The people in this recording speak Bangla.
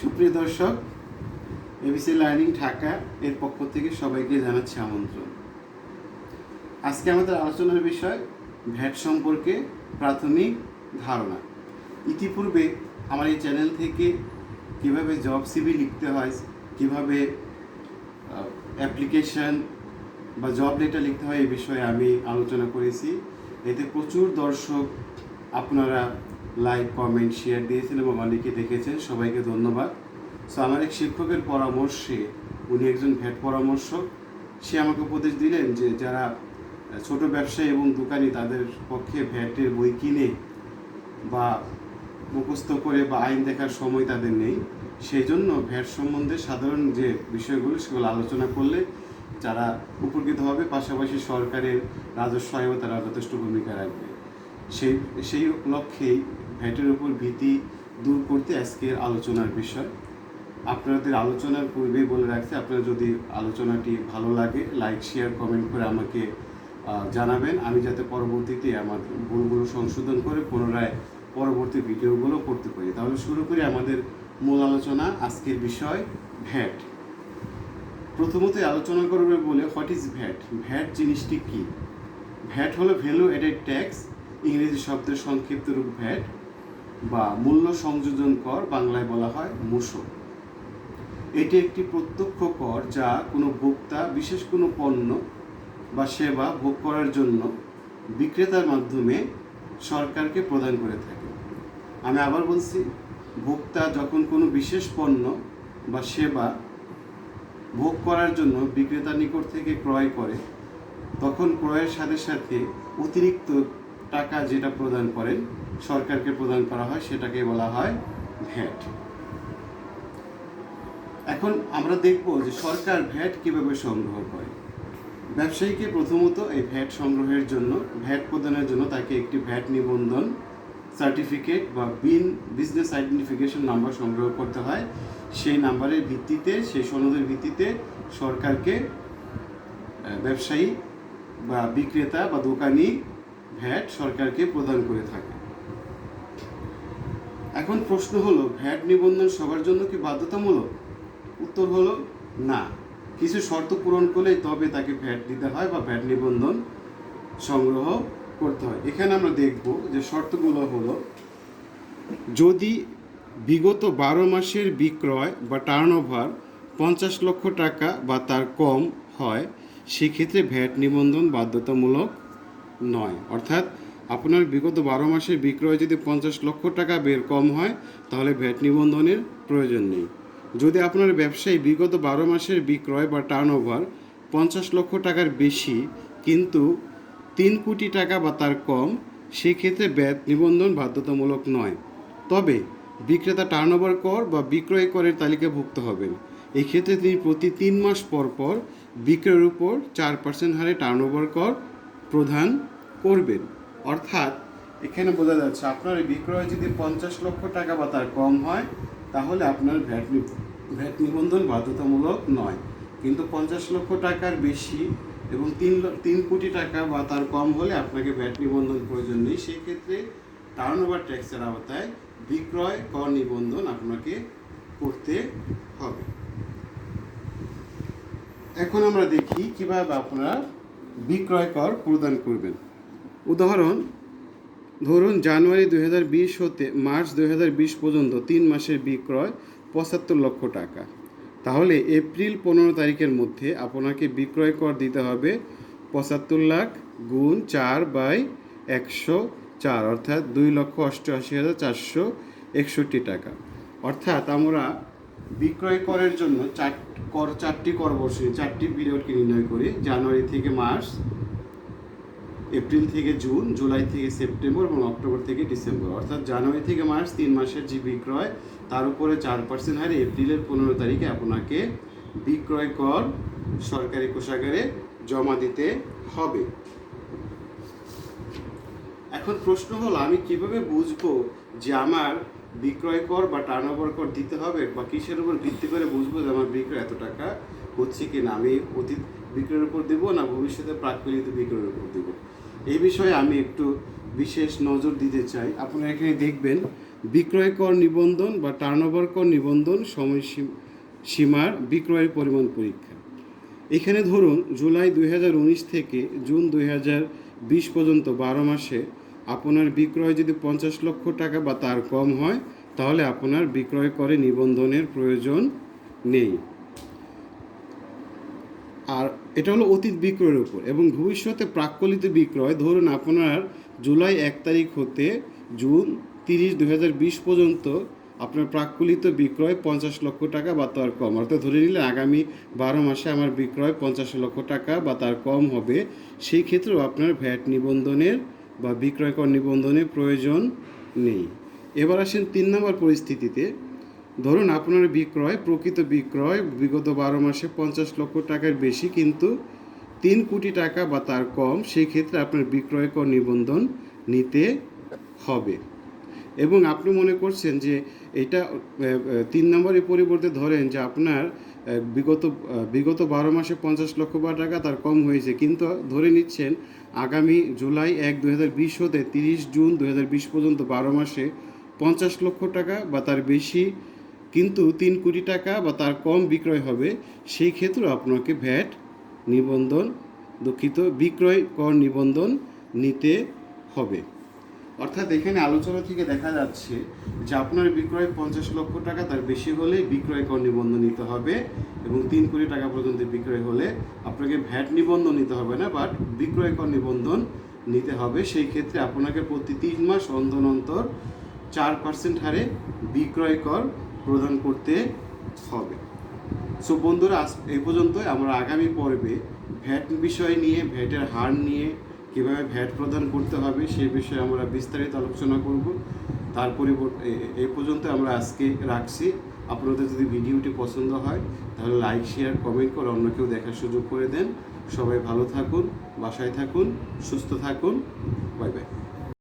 সুপ্রিয় দর্শক এবিসি লার্নিং ঢাকা এর পক্ষ থেকে সবাইকে জানাচ্ছি আমন্ত্রণ। আজকে আমাদের আলোচনার বিষয় ভ্যাট সম্পর্কে প্রাথমিক ধারণা। ইতিপূর্বে আমার এই চ্যানেল থেকে কীভাবে জব সিভি লিখতে হয়, কীভাবে অ্যাপ্লিকেশন বা জব লেটার লিখতে হয় এই বিষয়ে আমি আলোচনা করেছি। এতে প্রচুর দর্শক আপনারা লাইক কমেন্ট শেয়ার দিয়েছেন এবং অনেকে দেখেছেন। সবাইকে ধন্যবাদ। সো আমার এক শিক্ষকের পরামর্শে, উনি একজন ভ্যাট পরামর্শক। সে আমাকে উপদেশ দিলেন যে, যারা ছোট ব্যবসায়ী এবং দোকানি, তাদের পক্ষে ভ্যাটের বই কিনে বা মুখস্থ করে বা আইন দেখার সময় তাদের নেই। সেই জন্য ভ্যাট সম্বন্ধে সাধারণ যে বিষয়গুলো, সেগুলো আলোচনা করলে যারা উপকৃত হবে, পাশাপাশি সরকারের রাজস্ব আয়ও তারা যথেষ্ট ভূমিকা রাখবে। সেই সেই লক্ষ্যেই ভ্যাটের উপর ভীতি দূর করতে আজকের আলোচনার বিষয়। আপনাদের আলোচনার পূর্বেই বলে রাখছি, আপনার যদি আলোচনাটি ভালো লাগে লাইক শেয়ার কমেন্ট করে আমাকে জানাবেন। আমি যাতে পরবর্তীতে আমার ভুলগুলো সংশোধন করে পুনরায় পরবর্তী ভিডিওগুলো করতে পারি। তাহলে শুরু করি আমাদের মূল আলোচনা, আজকের বিষয়, ভ্যাট। প্রথমত আলোচনা করবে বলে হোয়াট ইজ ভ্যাট? ভ্যাট জিনিসটি কি? ভ্যাট হলো ভ্যালু এডেড ট্যাক্স ইংরেজি শব্দের সংক্ষিপ্ত রূপ ভ্যাট বা মূল্য সংযোজন কর বাংলায় বলা হয় মূসক। এটি একটি প্রত্যক্ষ কর যা কোনো ভোক্তা, বিশেষ কোনো পণ্য বা সেবা ভোগ করার জন্য বিক্রেতার মাধ্যমে সরকারকে প্রদান করে থাকে। আমি আবার বলছি, ভোক্তা যখন কোনো বিশেষ পণ্য বা সেবা ভোগ করার জন্য বিক্রেতার নিকট থেকে ক্রয় করে, তখন ক্রয়ের সাথে সাথে অতিরিক্ত টাকা যেটা প্রদান করেন সরকারকে প্রদান করা হয় সেটাকে বলা হয় ভ্যাট। এখন আমরা দেখব যে সরকার ভ্যাট কীভাবে সংগ্রহ করে। ব্যবসায়ীকে প্রথমত এই ভ্যাট সংগ্রহের জন্য, ভ্যাট প্রদানের জন্য তাকে একটি ভ্যাট নিবন্ধন, সার্টিফিকেট বা বিন, বিজনেস আইডেন্টিফিকেশন নাম্বার সংগ্রহ করতে হয়। সেই নাম্বারের ভিত্তিতে, সেই সনদের ভিত্তিতে সরকারকে ব্যবসায়ী বা বিক্রেতা বা দোকানি ভ্যাট সরকারকে প্রদান করে থাকে। এখন প্রশ্ন হলো, ভ্যাট নিবন্ধন সবার জন্য কি বাধ্যতামূলক? উত্তর হলো, না। কিছু শর্ত পূরণ করলেই তবে তাকে ভ্যাট দিতে হয় বা ভ্যাট নিবন্ধন সংগ্রহ করতে হয়। এখানে আমরা দেখব যে শর্তগুলো হলো, যদি বিগত বারো মাসের বিক্রয় বা টার্ন ওভার পঞ্চাশ লক্ষ টাকা বা তার কম হয়, সেক্ষেত্রে ভ্যাট নিবন্ধন বাধ্যতামূলক নয়। অর্থাৎ আপনার বিগত বারো মাসের বিক্রয় যদি পঞ্চাশ লক্ষ টাকা বের কম হয়, তাহলে ভ্যাট নিবন্ধনের প্রয়োজন নেই। যদি আপনার ব্যবসায়ী বিগত বারো মাসের বিক্রয় বা টার্ন ওভার পঞ্চাশ লক্ষ টাকার বেশি, কিন্তু তিন কোটি টাকা বা তার কম, সেক্ষেত্রে ব্যাট নিবন্ধন বাধ্যতামূলক নয়। তবে বিক্রেতা টার্নওভার কর বা বিক্রয় করের তালিকাভুক্ত হবেন। এক্ষেত্রে তিনি প্রতি তিন মাস পর পর বিক্রয়ের উপর চার পার্সেন্ট হারে টার্নওভার কর প্রদান করবেন। অর্থাৎ, এখানে বোঝা যাচ্ছে আপনার বিক্রয় যদি পঞ্চাশ লক্ষ টাকা বা তার কম হয়, তাহলে আপনার ভ্যাট ভ্যাট নিবন্ধন বাধ্যতামূলক নয়। কিন্তু পঞ্চাশ লক্ষ টাকার বেশি এবং তিন তিন কোটি টাকা বা তার কম হলে আপনাকে ভ্যাট নিবন্ধন প্রয়োজন নেই। সেক্ষেত্রে টার্ন ওভার ট্যাক্সের আওতায় বিক্রয় কর নিবন্ধন আপনাকে করতে হবে। এখন আমরা দেখি কীভাবে আপনারা বিক্রয় কর প্রদান করবেন। উদাহরণ, ধরুন জানুয়ারি দু হাজার বিশ হতে মার্চ দু হাজার বিশ পর্যন্ত তিন মাসের বিক্রয় পঁচাত্তর লক্ষ টাকা। তাহলে এপ্রিল পনেরো তারিখের মধ্যে আপনাকে বিক্রয় কর দিতে হবে পঁচাত্তর লাখ গুণ চার বাই একশো চার, অর্থাৎ দুই লক্ষ অষ্টআশি হাজার চারশো একষট্টি টাকা। অর্থাৎ আমরা বিক্রয় করের জন্য চার কর, চারটি কর বর্ষে, চারটি পিরিয়ডকে নির্ণয় করি জানুয়ারি থেকে মার্চ, এপ্রিল থেকে জুন, জুলাই থেকে সেপ্টেম্বর এবং অক্টোবর থেকে ডিসেম্বর। অর্থাৎ জানুয়ারি থেকে মার্চ তিন মাসের যে বিক্রয়, তার উপরে চার পার্সেন্ট হারে এপ্রিলের পনেরো তারিখে আপনাকে বিক্রয় কর সরকারি কোষাগারে জমা দিতে হবে। এখন প্রশ্ন হলো, আমি কীভাবে বুঝব যে আমার বিক্রয় কর বা টার্নওভার কর দিতে হবে বা কিসের উপর ভিত্তি করে বুঝব যে আমার বিক্রয় এত টাকা হচ্ছে কি না আমি অতীত বিক্রয়ের উপর দেবো না ভবিষ্যতে প্রাকলিত বিক্রয়ের উপর দেবো? এই বিষয়ে আমি একটু বিশেষ নজর দিতে চাই। আপনারা এখানে দেখবেন বিক্রয় কর নিবন্ধন বা টার্নওভার কর নিবন্ধন সময়সীম- সীমার বিক্রয়ের পরিমাণ পরীক্ষা। এখানে ধরুন, জুলাই দুই হাজার উনিশ থেকে জুন দুই বিশ পর্যন্ত বারো মাসে আপনার বিক্রয় যদি পঞ্চাশ লক্ষ টাকা বা তার কম হয়, তাহলে আপনার বিক্রয় করে নিবন্ধনের প্রয়োজন নেই। আর এটা হলো অতীত বিক্রয়ের উপর এবং ভবিষ্যতে প্রাক্কলিত বিক্রয়, ধরুন আপনার জুলাই এক তারিখ হতে জুন তিরিশ দু হাজার বিশ পর্যন্ত আপনার প্রাক্কলিত বিক্রয় পঞ্চাশ লক্ষ টাকা বা তার কম। অর্থাৎ ধরে নিলে আগামী বারো মাসে আমার বিক্রয় পঞ্চাশ লক্ষ টাকা বা তার কম হবে, সেই ক্ষেত্রেও আপনার ভ্যাট নিবন্ধনের বা বিক্রয় কর নিবন্ধনের প্রয়োজন নেই। এবার আসেন তিন নম্বর পরিস্থিতিতে। ধরুন আপনার বিক্রয়, প্রকৃত বিক্রয়, বিগত বারো মাসে পঞ্চাশ লক্ষ টাকার বেশি, কিন্তু তিন কোটি টাকা বা তার কম, সেই ক্ষেত্রে আপনার বিক্রয়কর নিবন্ধন নিতে হবে। এবং আপনি মনে করছেন যে এটা তিন নম্বরের পরিবর্তে ধরেন যে আপনার বিগত বিগত বারো মাসে পঞ্চাশ লক্ষ টাকা তার কম হয়েছে। কিন্তু ধরে নিচ্ছেন, আগামী জুলাই এক দু হতে তিরিশ জুন দু হাজার বিশ পর্যন্ত বারো মাসে পঞ্চাশ লক্ষ টাকা বা তার বেশি কিন্তু তিন কোটি টাকা বা তার কম বিক্রয় হবে। সেই ক্ষেত্রে আপনাকে ভ্যাট নিবন্ধন, দুঃখিত, বিক্রয় কর নিবন্ধন নিতে হবে। অর্থাৎ এখানে আলোচনা থেকে দেখা যাচ্ছে যে আপনার বিক্রয় পঞ্চাশ লক্ষ টাকা, তার বেশি হলে বিক্রয় কর নিবন্ধন নিতে হবে এবং তিন কোটি টাকা পর্যন্ত বিক্রয় হলে আপনাকে ভ্যাট নিবন্ধন নিতে হবে না বাট বিক্রয় কর নিবন্ধন নিতে হবে। সেই ক্ষেত্রে আপনাকে প্রতি তিন মাস অন্তর অন্তর চার পার্সেন্ট হারে বিক্রয় কর প্রদান করতে হবে। সো বন্ধুরা, আজ এই পর্যন্তই। আমরা আগামী পর্বে ভ্যাট বিষয় নিয়ে, ভ্যাটের হার নিয়ে কীভাবে ভ্যাট প্রদান করতে হবে সে বিষয়ে আমরা বিস্তারিত আলোচনা করব। তার পরিবর্তে, এ- পর্যন্ত আমরা আজকে রাখছি। আপনাদের যদি ভিডিওটি পছন্দ হয়, তাহলে লাইক, শেয়ার, কমেন্ট করে অন্য কেউ দেখার সুযোগ করে দেন। সবাই ভালো থাকুন, বাসায় থাকুন, সুস্থ থাকুন। Bye bye.